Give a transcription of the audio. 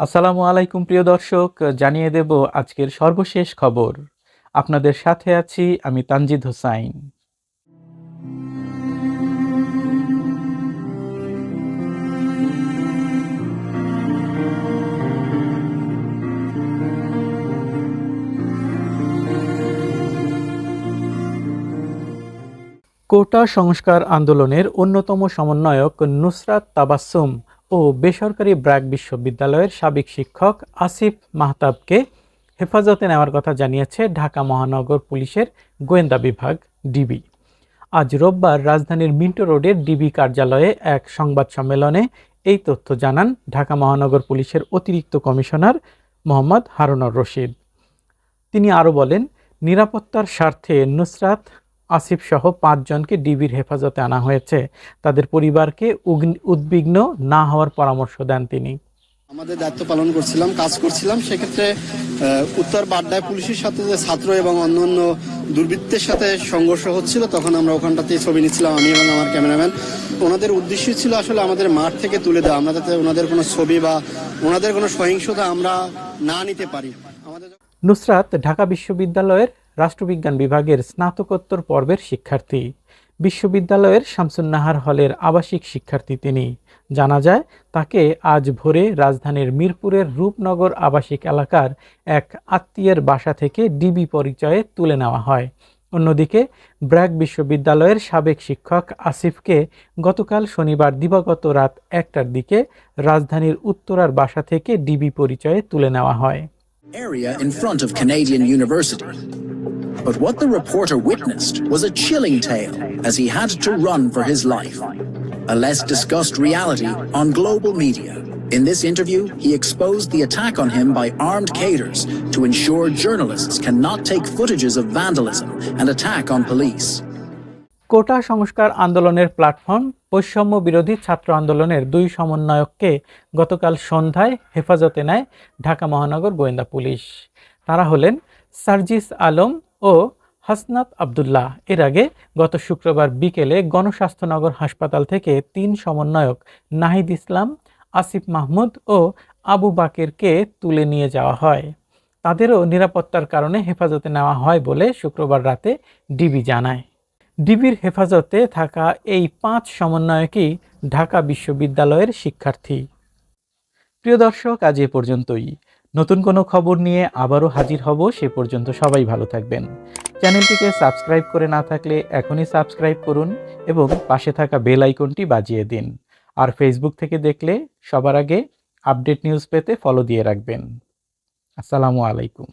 আসসালামু আলাইকুম, প্রিয় দর্শক। জানিয়ে দেব আজকের সর্বশেষ খবর। আপনাদের সাথে আছি আমি তানজিদ হোসাইন। কোটা সংস্কার আন্দোলনের অন্যতম সমন্বয়ক নুসরাত তাবাসসুম ও বেসরকারি ব্র্যাক বিশ্ববিদ্যালয়ের সাবেক শিক্ষক আসিফ মাহতাবকে হেফাজতে নেওয়ার কথা জানিয়েছে ঢাকা মহানগর পুলিশের গোয়েন্দা বিভাগ, ডিবি। আজ রোববার রাজধানীর মিন্টো রোডের ডিবি কার্যালয়ে এক সংবাদ সম্মেলনে এই তথ্য জানান ঢাকা মহানগর পুলিশের অতিরিক্ত কমিশনার মোহাম্মদ হারুনর রশিদ। তিনি আরও বলেন, নিরাপত্তার স্বার্থে নুসরাত আসিফ সহ পাঁচজনকে ডিবির হেফাজতে আনা হয়েছে। তাদের পরিবারকে উদ্বিগ্ন না হওয়ার পরামর্শ দেন তিনি। আমাদের দায়িত্ব পালন করছিলাম কাজ করছিলাম। সেক্ষেত্রে উত্তর বাড্ডায় পুলিশের সাথে যে ছাত্র এবং অন্যান্য দুর্বৃত্তের সাথে সংঘর্ষ হচ্ছিল তখন আমরা ওখানটাতে ছবি নিচ্ছিলাম আমি এবং আমার ক্যামেরাম্যান। ওনাদের উদ্দেশ্য ছিল আসলে আমাদের মাঠ থেকে তুলে দেওয়া আমরা যাতে ওনাদের কোনো ছবি বা ওনাদের কোনো সহিংসতা আমরা না নিতে পারি। আমাদের নুসরাত ঢাকা বিশ্ববিদ্যালয়ের রাষ্ট্রবিজ্ঞান বিভাগের স্নাতকোত্তর পর্বের শিক্ষার্থী। বিশ্ববিদ্যালয়ের শামসুন্নাহার হলের আবাসিক শিক্ষার্থী তিনি। জানা যায়, তাকে আজ ভোরে রাজধানীর মিরপুরের রূপনগর আবাসিক এলাকার এক আত্মীয়ের বাসা থেকে ডিবি পরিচয়ে তুলে নেওয়া হয়। অন্যদিকে, ব্র্যাক বিশ্ববিদ্যালয়ের সাবেক শিক্ষক আসিফকে গতকাল শনিবার দিবাগত রাত একটার দিকে রাজধানীর উত্তরার বাসা থেকে ডিবি পরিচয়ে তুলে নেওয়া হয়. But what the reporter witnessed was a chilling tale as he had to run for his life. A less discussed reality on global media. In this interview, he exposed the attack on him by armed cadres to ensure journalists cannot take footages of vandalism and attack on police. কোটা সংস্কার আন্দোলনের platform বৈষম্য বিরোধী ছাত্র আন্দোলনের দুই সমন্বয়ককে গতকাল সন্ধ্যায় হেফাজতে নেয় ঢাকা মহানগর গোয়েন্দা পুলিশ তারা হলেন সার্জিস আলম ও হাসনাত আবদুল্লাহ। এর আগে গত শুক্রবার বিকেলে গণস্বাস্থ্যনগর হাসপাতাল থেকে তিন সমন্বয়ক নাহিদ ইসলাম, আসিফ মাহমুদ ও আবু বাকেরকে তুলে নিয়ে যাওয়া হয়। তাদেরও নিরাপত্তার কারণে হেফাজতে নেওয়া হয় বলে শুক্রবার রাতে ডিবি জানায়। ডিবির হেফাজতে থাকা এই পাঁচ সমন্বয়কই ঢাকা বিশ্ববিদ্যালয়ের শিক্ষার্থী। প্রিয় দর্শক, আজ এ পর্যন্তই। নতুন কোনো খবর নিয়ে আবারও হাজির হব, সে পর্যন্ত সবাই ভালো থাকবেন। চ্যানেলটিকে সাবস্ক্রাইব করে না থাকলে এখনই সাবস্ক্রাইব করুন এবং পাশে থাকা বেল আইকনটি বাজিয়ে দিন। আর ফেসবুক থেকে দেখলে সবার আগে আপডেট নিউজ পেতে ফলো দিয়ে রাখবেন। আসসালামু আলাইকুম।